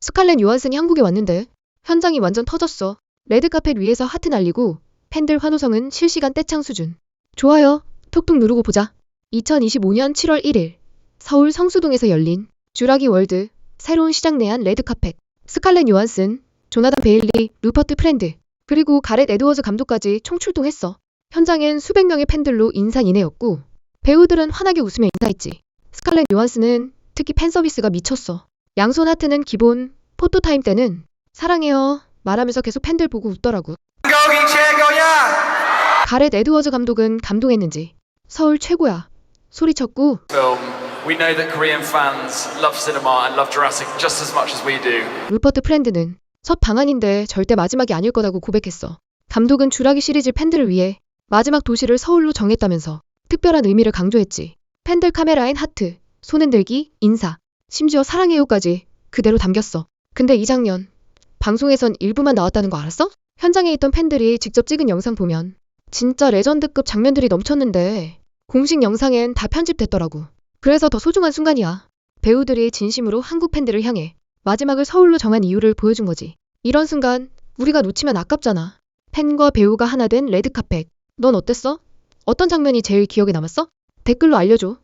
스칼렛 요한슨이 한국에 왔는데 현장이 완전 터졌어. 레드카펫 위에서 하트 날리고 팬들 환호성은 실시간 떼창 수준. 좋아요. 톡톡 누르고 보자. 2025년 7월 1일 서울 성수동에서 열린 쥬라기 월드 새로운 시장 내한 레드카펫 스칼렛 요한슨, 조나단 베일리, 루퍼트 프렌드 그리고 가렛 에드워즈 감독까지 총출동했어. 현장엔 수백 명의 팬들로 인산인해였고 배우들은 환하게 웃으며 인사했지. 스칼렛 요한슨은 특히 팬 서비스가 미쳤어. 양손 하트는 기본, 포토타임 때는 사랑해요 말하면서 계속 팬들 보고 웃더라고. 거기 최고야! 가렛 에드워즈 감독은 감동했는지 서울 최고야 소리쳤고. 루퍼트 프렌드는 첫 방한인데 절대 마지막이 아닐 거라고 고백했어. 감독은 주라기 시리즈 팬들을 위해 마지막 도시를 서울로 정했다면서 특별한 의미를 강조했지. 팬들 카메라엔 하트, 손 흔들기, 인사, 심지어 사랑해요까지 그대로 담겼어. 근데 이 장면 방송에선 일부만 나왔다는 거 알았어? 현장에 있던 팬들이 직접 찍은 영상 보면 진짜 레전드급 장면들이 넘쳤는데 공식 영상엔 다 편집됐더라고. 그래서 더 소중한 순간이야. 배우들이 진심으로 한국 팬들을 향해 마지막을 서울로 정한 이유를 보여준 거지. 이런 순간 우리가 놓치면 아깝잖아. 팬과 배우가 하나 된 레드카펫. 넌 어땠어? 어떤 장면이 제일 기억에 남았어? 댓글로 알려줘.